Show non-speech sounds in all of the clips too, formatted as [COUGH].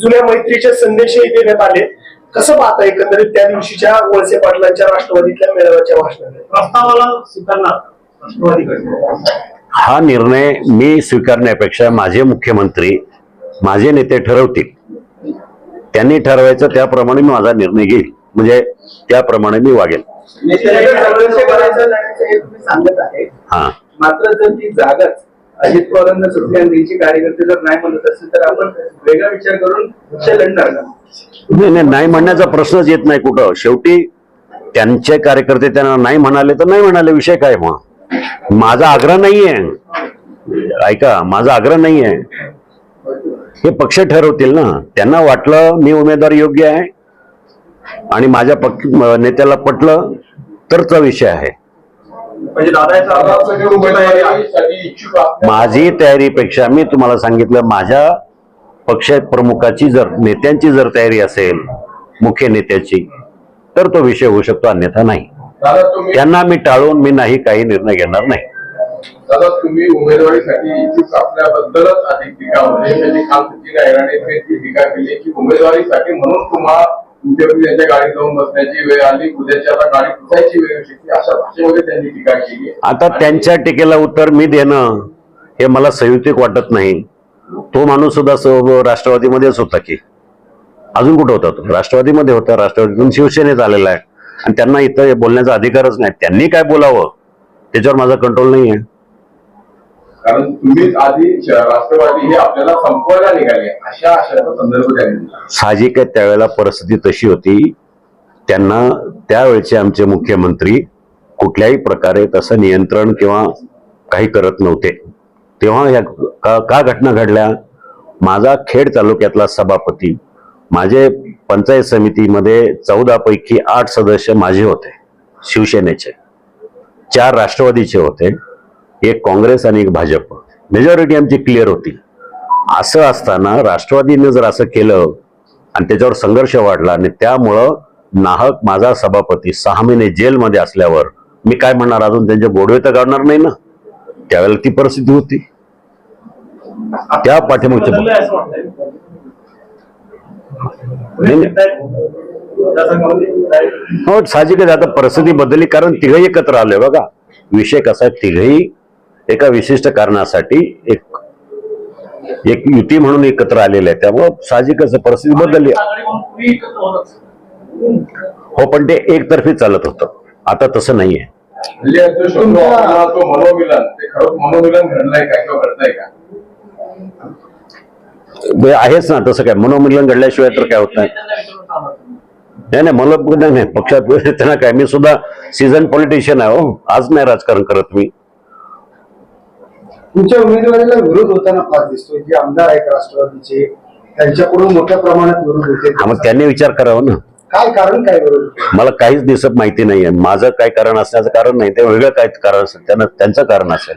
जुन्या मैत्रीचे संदेशही देण्यात आले. कसं पाहता एकंदरीत त्या दिवशीच्या वळसे पाटलांच्या राष्ट्रवादीतल्या मेळाव्याच्या भाषणाने प्रस्तावाला स्वीकारणार राष्ट्रवादीकडे. हा निर्णय मी स्वीकारण्यापेक्षा माझे मुख्यमंत्री माझे नेते ठरवतील. त्यांनी ठरवायचं त्याप्रमाणे मी माझा निर्णय घेईल. म्हणजे त्याप्रमाणे मी वागेल. हे हा. मात्र जर ती जागाच अजित पवारांना सुटली आणि त्यांची कार्यकर्ते जर नाही म्हणत असेल तर आपण वेगळा विचार करून लढणार का? नाही नाही नाही म्हणण्याचा प्रश्नच येत नाही कुठं. शेवटी त्यांचे कार्यकर्ते त्यांना नाही म्हणाले तर नाही म्हणाले. विषय काय मग माझा आग्रह नाहीये. ऐका माझा आग्रह नाहीये. हे पक्ष ठरवतील ना. त्यांना वाटलं मी उमेदवार योग्य आहे आणि माझ्या पक्ष नेत्याला पटलं तरचा विषय आहे. म्हणजे. माझी तयारीपेक्षा मी तुम्हाला सांगितलं माझ्या पक्ष प्रमुखाची जर नेत्यांची जर तयारी असेल मुख्य नेत्याची तर तो विषय होऊ शकतो अन्यथा नाही. त्यांना मी टाळून मी नाही काही निर्णय घेणार नाही. दादा तुम्ही उमेदवारीसाठी इच्छुक असल्याबद्दलच अधिक टीका होते. म्हणजे काल सचिन गायराने ती टीका केली की उमेदवारीसाठी म्हणून तुम्हाला त्यांच्या गाडीत जाऊन बसण्याची वेळ आली उद्याची आता गाडी पुसायची वेळ शकते अशा भाषेमध्ये त्यांनी टीका केली. आता त्यांच्या टीकेला उत्तर मी देणं हे मला संयुक्तिक वाटत नाही. तो माणूस सुद्धा राष्ट्रवादीमध्येच होता की. अजून कुठं होता तो? राष्ट्रवादीमध्ये होता राष्ट्रवादीतून शिवसेनेत आलेला आहे. आणि त्यांना इथं बोलण्याचा अधिकारच नाही. त्यांनी काय बोलावं? त्याच्यावर माझा कंट्रोल नाही आहे कारण तुम्हीच आधी राष्ट्रवादी हे आपल्याला संपवायला निघाले. अशा आशयाचा संदर्भ त्यांनी दिला. साहजिक आहे त्यावेळेला परिस्थिती तशी होती. त्यांना त्यावेळचे आमचे मुख्यमंत्री कुठल्याही प्रकारे तसं नियंत्रण किंवा काही करत नव्हते. तेव्हा या का, का घटना घडल्या? माझा खेड तालुक्यातला सभापती माझे पंचायत समितीमध्ये चौदा पैकी आठ सदस्य माझे होते शिवसेनेचे. चार राष्ट्रवादीचे होते. एक काँग्रेस आणि एक भाजप. मेजॉरिटी आमची क्लिअर होती. असं असताना राष्ट्रवादीने जर असं केलं आणि त्याच्यावर संघर्ष वाढला आणि त्यामुळं नाहक माझा सभापती सहा महिने जेलमध्ये असल्यावर मी काय म्हणणार? अजून त्यांचे गोडवे तर काढणार नाही ना? त्यावेळेला ती परिस्थिती होती. त्या पाठीमागच्या हो साहजिकच आता परिस्थिती बदलली कारण तिघही एकत्र आले बघा. विषय कसा आहे? तिघही एका विशिष्ट कारणासाठी एक एक युती म्हणून एकत्र आलेले आहे. त्यामुळं साहजिकच परिस्थिती बदलली. हो पण ते एकतर्फी चालत होतं. आता तसं नाहीये. म्हणजे म्हणजे आहेच ना तसं काय? मनोमिलन घडल्याशिवाय तर काय होत नाही. नाही नाही मला नाही पक्षात [LAUGHS] त्यांना काय? मी सुद्धा सीझन पॉलिटिशियन आहे हो. आज नाही राजकारण करत मी. तुमच्या उमेदवारीला विरोध होताना फार दिसतोय जे आमदार आहेत राष्ट्रवादीचे. त्यांच्याकडून मोठ्या प्रमाणात विरोध हा मग होते त्यांनी विचार करावा ना. काय कारण काय विरोध मला काहीच दिसत माहिती नाहीये. माझं काय कारण असण्याचं कारण नाही ते वेगळं काय कारण असेल? त्यांना त्यांचं कारण असेल.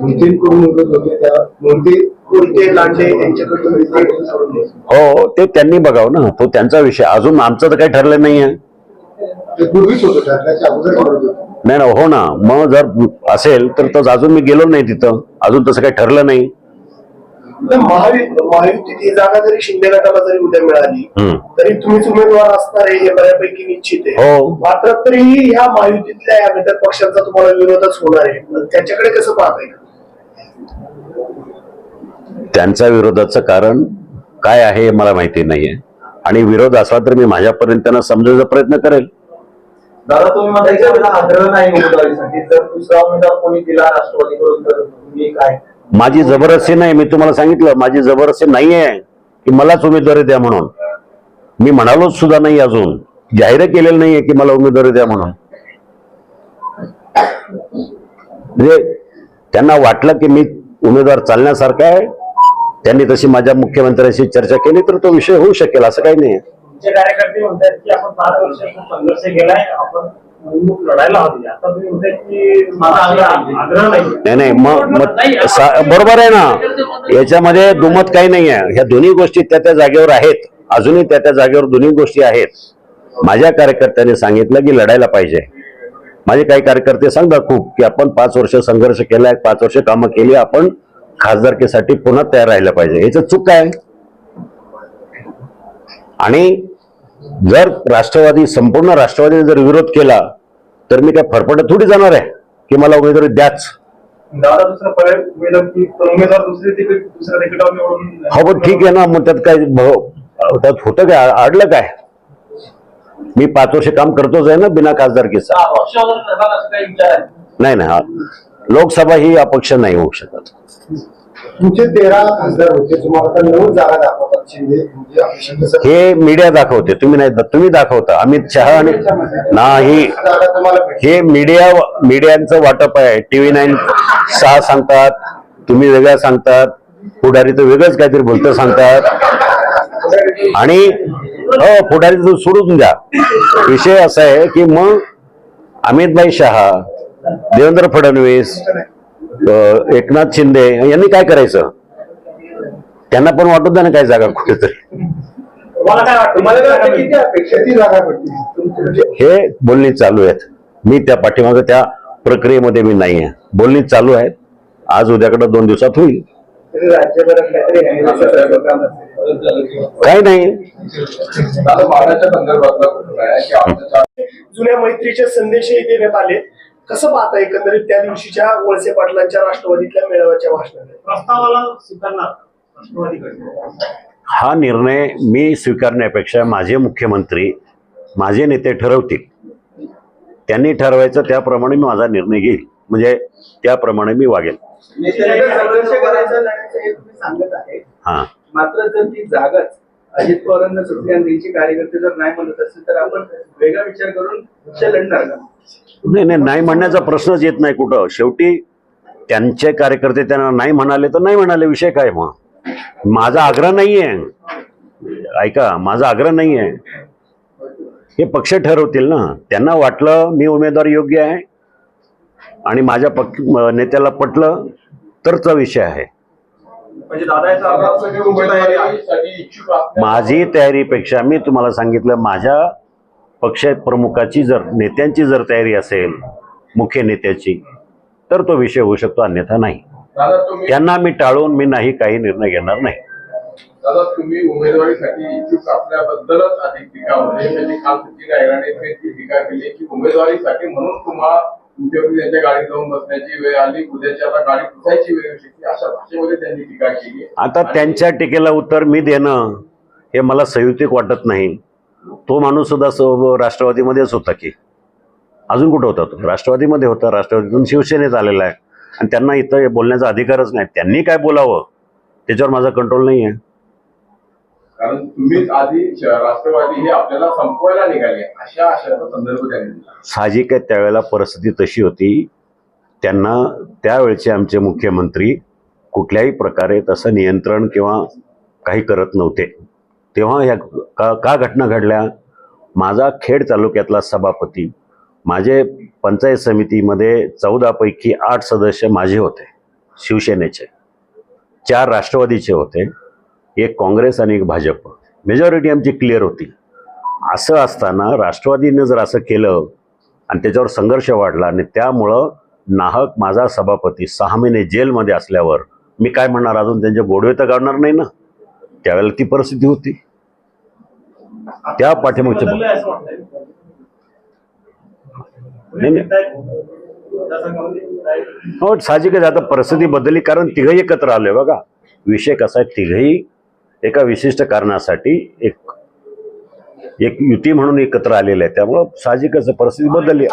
मोदींकडून विरोध होते त्या मोदी कोणते लांडे यांच्याकडून विरोध हो ते त्यांनी बघावं ना. तो त्यांचा विषय. अजून आमचं तर काही ठरलं नाहीये. ते पूर्वीच होतं ठरल्याच्या अगोदर विरोध होते. नाही ना हो ना. मग जर असेल तर तसं अजून मी गेलो नाही तिथं. अजून तसं काही ठरलं नाही. ही जागा जरी शिंदे गटाला जरी उद्या मिळाली. तरी तुम्हीच उमेदवार असणार आहे हे बऱ्यापैकी निश्चित आहे. हो. मात्र तरीही ह्या महायुतीतल्या या घटक पक्षांचा तुम्हाला विरोधच होणार आहे. त्याच्याकडे कसं पाहताय? त्यांच्या विरोधाचं कारण काय आहे हे मला माहिती नाहीये. आणि विरोध असला तर मी माझ्यापर्यंत त्यांना समजायचा प्रयत्न करेल. दादा तुम्ही म्हणता आग्रह नाही उमेदवारीसाठी जर दुसरा उमेदवार कोणी दिला राष्ट्रवादीकडून तर तुम्ही काय? माझी जबरदस्ती नाही. मी तुम्हाला सांगितलं माझी जबरदस्ती नाही आहे की मलाच उमेदवारी द्या म्हणून. मी म्हणालोच सुद्धा नाही अजून. जाहीर केलेलं नाहीये की मला उमेदवारी द्या म्हणून. म्हणजे त्यांना वाटलं की मी उमेदवार चालण्यासारखा आहे. त्यांनी तशी माझ्या मुख्यमंत्र्यांशी चर्चा केली तर तो विषय होऊ शकेल असं काही नाही तुमचे कार्यकर्ते म्हणतात की आपण पाच वर्ष खूप संघर्ष केलाय आपण नाही. नाही मग बरोबर आहे ना. याच्यामध्ये दुमत काही नाही आहे. ह्या दोन्ही गोष्टी त्या त्या जागेवर आहेत. अजूनही त्या त्या जागेवर दोन्ही गोष्टी आहेत. माझ्या कार्यकर्त्यांनी सांगितलं की लढायला पाहिजे. माझे काही कार्यकर्ते सांगतात खूप की आपण पाच वर्ष संघर्ष केलाय पाच वर्ष कामं केली आपण खासदारकीसाठी पुन्हा तयार राहिलं पाहिजे. याचं चूक काय? आणि जर राष्ट्रवादी संपूर्ण राष्ट्रवादीने जर विरोध केला तर मी काय फरफटत थोडी जाणार आहे? की मला उमेदवारी द्याच? हो पण ठीक आहे ना मग त्यात काय भ- त्यात होतं काय? अडलं काय? मी पाच वर्ष काम करतोच आहे ना बिना खासदारकीचा. नाही नाही हा. लोकसभा ही अपक्ष नाही होऊ शकत. तुमचे तेरा खासदार होते तुम्हाला आता नऊ जागा दाखवतात शिंदे म्हणजे आपले शिंदे हे मीडिया दाखवते तुम्ही नाही तुम्ही दाखवता. अमित शहा आणि नाही. जागा तुम्हाला हे मीडिया मीडियांचं वाटप आहे. टीव्ही नाईन सहा सांगतात तुम्ही वेगळ्या सांगतात पुढारी तर वेगळंच काहीतरी बोलतं सांगतात. आणि हो पुढारी तर सोडून द्या. विषय असा आहे की मग अमितभाई शहा देवेंद्र फडणवीस एकनाथ शिंदे यांनी काय करायचं? त्यांना पण वाटत ना काय जागा कुठेतरी हे बोलणी चालू आहेत. मी त्या पाठीमागे त्या प्रक्रियेमध्ये मी नाही आहे. बोलणी चालू आहेत. आज उद्याकडे दोन दिवसात होईल. काय नाही. जुन्या मैत्रीचे संदेशही देण्यात आले. कसं पाहता एकंदरीत त्या दिवशीच्या वळसे पाटलांच्या राष्ट्रवादीतल्या मेळाव्याच्या भाषणात प्रस्तावाला स्वीकारणार राष्ट्रवादीकडे हा निर्णय मी स्वीकारण्यापेक्षा माझे मुख्यमंत्री माझे नेते ठरवतील त्यांनी ठरवायचं त्याप्रमाणे मी माझा निर्णय घेईल म्हणजे त्याप्रमाणे मी वागेल नेत्यांना संघर्ष करायचा लढायचं हे तुम्ही सांगत आहे हा मात्र जर ती जागाच अजित पवारांना सुटली आणि त्यांचे कार्यकर्ते जर नाही म्हणत असतील तर आपण वेगळा विचार करून लढणार का? नाही नाही नाही म्हणण्याचा प्रश्नच येत नाही कुठं. शेवटी त्यांचे कार्यकर्ते त्यांना नाही म्हणाले तर नाही म्हणाले. विषय काय मग? माझा आग्रह नाही आहे ऐका माझा आग्रह नाही आहे हे पक्ष ठरवतील ना. त्यांना वाटलं मी उमेदवार योग्य आहे आणि माझ्या पक्ष नेत्याला पटलं तरचा विषय आहे. म्हणजे दादा याचा माझी तयारीपेक्षा मी तुम्हाला सांगितलं माझ्या पक्ष प्रमुखाची जर नेत्यांची जर तयारी असेल मुख्य नेत्याची तर तो विषय होऊ शकतो अन्यथा नाही. त्यांना मी टाळून मी नाही काही निर्णय घेणार नाही. दादा तुम्ही उमेदवारीसाठी इच्छुक असल्याबद्दलच अधिक टीका होते. म्हणजे काल सचिन टीका केली की उमेदवारीसाठी म्हणून तुम्हा मुख्यमंत्री त्यांच्या गाडीत जाऊन बसण्याची वेळ आली उद्याची आता गाडी पुसायची वेळ येऊ शकते अशा भाषेमध्ये त्यांनी टीका केली आता त्यांच्या टीकेला उत्तर मी देणं हे मला संयुक्तिक वाटत नाही. तो माणूस सुद्धा राष्ट्रवादीमध्येच होता की. अजून कुठं होता तो? राष्ट्रवादीमध्ये होता. राष्ट्रवादीतून शिवसेनेत आलेला आहे. आणि त्यांना इथं बोलण्याचा अधिकारच नाही. त्यांनी काय बोलावं? त्याच्यावर माझा कंट्रोल नाही आहे कारण तुम्हीच आधी राष्ट्रवादी हे आपल्याला संपवायला निघाले. अशा अशा संदर्भ त्यांनी दिला. साहजिक आहे त्यावेळेला परिस्थिती तशी होती. त्यांना त्यावेळचे आमचे मुख्यमंत्री कुठल्याही प्रकारे तसं नियंत्रण किंवा काही करत नव्हते. तेव्हा ह्या का का घटना घडल्या? माझा खेड तालुक्यातला सभापती माझे पंचायत समितीमध्ये चौदापैकी आठ सदस्य माझे होते शिवसेनेचे. चार राष्ट्रवादीचे होते. एक काँग्रेस आणि एक भाजप. मेजॉरिटी आमची क्लिअर होती. असं असताना राष्ट्रवादीनं जर असं केलं आणि त्याच्यावर संघर्ष वाढला आणि त्यामुळं नाहक माझा सभापती सहा महिने जेलमध्ये असल्यावर मी काय म्हणणार? अजून त्यांचे गोडवे तर काढणार नाही ना? त्यावेळेला ती परिस्थिती होती. त्या पाठीमागच्या नाही, नाही. हो साहजिकच आता परिस्थिती बदलली कारण तिघही एकत्र आले बघा. विषय कसा आहे? तिघही एका विशिष्ट कारणासाठी एक एक युती म्हणून एकत्र आलेले आहे. त्यामुळं साहजिकच आहे, परिस्थिती बदलली.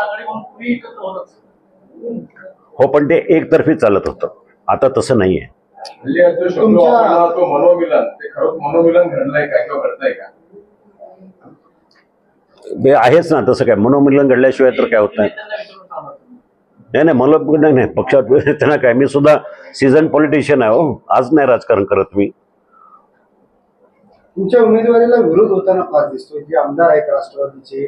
हो पण ते एकतर्फी चालत होतं. आता तसं नाही आहे म्हणजे ते आहेच ना तसं काय? मनोमिलन घडल्याशिवाय तर काय होत नाही. नाही नाही मला नाही नाही पक्षात [LAUGHS] त्यांना काय मी सुद्धा सीझन पॉलिटिशियन आहे हो. आज नाही राजकारण करत मी. तुमच्या उमेदवारीला विरोध होताना फार दिसतो जे आमदार आहेत राष्ट्रवादीचे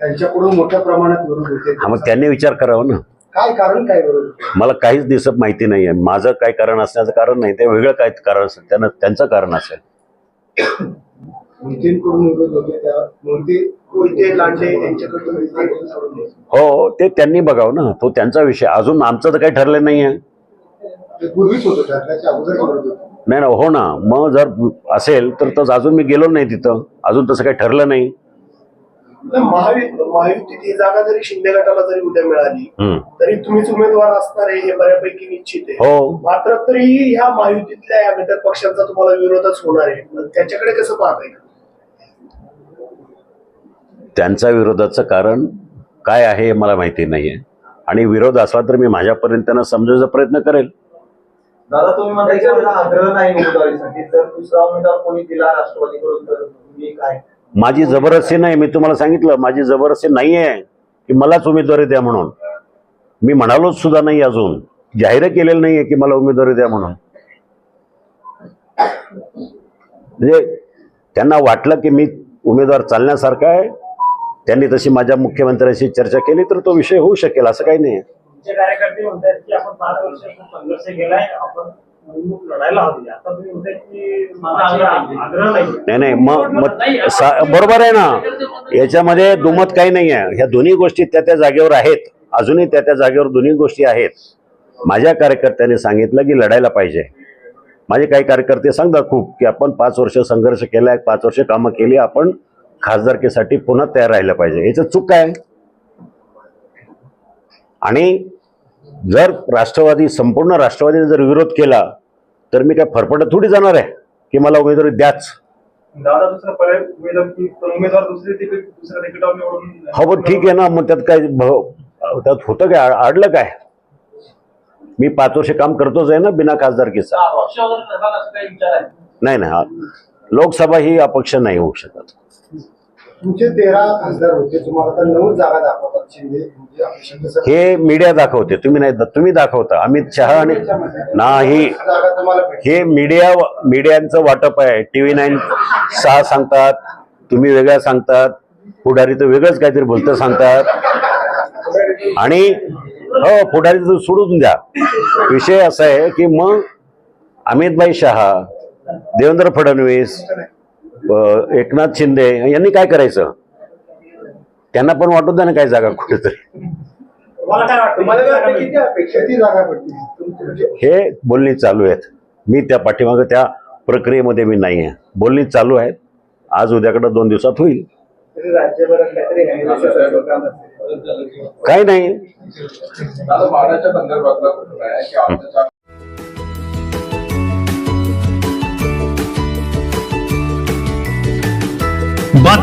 त्यांच्याकडून मोठ्या प्रमाणात विरोध हा मग होते त्यांनी विचार करावा ना. काय कारण काय विरोध? होते? मला काहीच दिसत माहिती नाही आहे माझं काय कारण असण्याचं कारण नाही. ते वेगळं काय कारण असेल? त्यांना त्यांचं कारण असेल. विरोध होते त्या लांडे यांच्याकडून विरोध. हो ते त्यांनी बघावं ना. तो त्यांचा विषय. अजून आमचं तर काही ठरलं नाही आहे ते पूर्वीच होतं ठरल्याच्या अगोदर विरोध होते नाही ना हो ना. मग जर असेल तर तसं अजून मी गेलो नाही तिथं. अजून तसं काही ठरलं नाही. महायुतीत ही जागा जरी शिंदे गटाला जरी उद्या मिळाली हम्म. तरी तुम्हीच उमेदवार असणार आहे हे बऱ्यापैकी निश्चित आहे. हो. मात्र तरीही ह्या महायुतीतल्या या घटक पक्षांचा तुम्हाला विरोधच होणार आहे. मग त्याच्याकडे कसं पाहताय? त्यांच्या विरोधाचं कारण काय आहे हे मला माहिती नाहीये. आणि विरोध असला तर मी माझ्यापर्यंत त्यांना समजायचा प्रयत्न करेल. दादा तुम्ही म्हणता की मला आग्रह नाही उमेदवारीसाठी. जर दुसरा उमेदवार कोणी दिला राष्ट्रवादीकडून तर तुम्ही काय? माझी जबरदस्ती नाही. मी तुम्हाला सांगितलं माझी जबरदस्ती नाही आहे की मलाच उमेदवारी द्या म्हणून. मी म्हणालोच सुद्धा नाही अजून. जाहीर केलेलं नाहीये की मला उमेदवारी द्या म्हणून. म्हणजे त्यांना वाटलं की मी उमेदवार चालण्यासारखा आहे. त्यांनी तशी माझ्या मुख्यमंत्र्यांशी चर्चा केली तर तो विषय होऊ शकेल असं काही नाही तुमचे कार्यकर्ते म्हणतात की आपण पाच वर्ष खूप संघर्ष केलाय आपण नाही. नाही मग मग सा- बरोबर आहे ना. याच्यामध्ये दुमत काही नाही आहे. ह्या दोन्ही गोष्टी त्या त्या जागेवर आहेत. अजूनही त्या त्या जागेवर दोन्ही गोष्टी आहेत. माझ्या कार्यकर्त्यांनी सांगितलं की लढायला पाहिजे. माझे काही कार्यकर्ते सांगतात खूप की आपण पाच वर्ष संघर्ष केलाय पाच वर्ष कामं केली आपण खासदारकीसाठी पुन्हा तयार राहिलं पाहिजे. याचं चूक काय? आणि जर राष्ट्रवादी संपूर्ण राष्ट्रवादीने जर विरोध केला तर मी काय फरफटत थोडी जाणार आहे की मला उमेदवारी द्याच? हो पण ठीक आहे ना मग त्यात काय भ- त्यात होतं काय? अडलं काय? मी पाच वर्ष काम करतोच आहे ना बिना खासदारकीचा नाही ना लोकसभा ही अपक्ष नाही होऊ शकत. तुमचे तेरा खासदार होते तुम्हाला तर नऊ जागा दाखवतात शिंदे हे मीडिया दाखवते तुम्ही नाही तुम्ही दाखवता. अमित शहा आणि नाही. हे मीडिया मीडियांचं वाटप आहे. टीव्ही नाईन सहा सांगतात तुम्ही वेगळ्या सांगतात. पुढारी तर वेगळंच काहीतरी भलतं सांगतात. आणि हो पुढारी तर सोडून द्या. विषय असा आहे की मग अमितभाई शहा देवेंद्र फडणवीस एकनाथ शिंदे यांनी काय करायचं? त्यांना पण वाटू द्या ना काय जागा कुठेतरी. काय वाटतं? काय वाटतं? हे बोलणी चालू आहेत. मी त्या पाठीमागे त्या प्रक्रियेमध्ये मी नाही आहे बोलणी चालू आहेत. आज उद्याकडे दोन दिवसात होईल. काही नाही.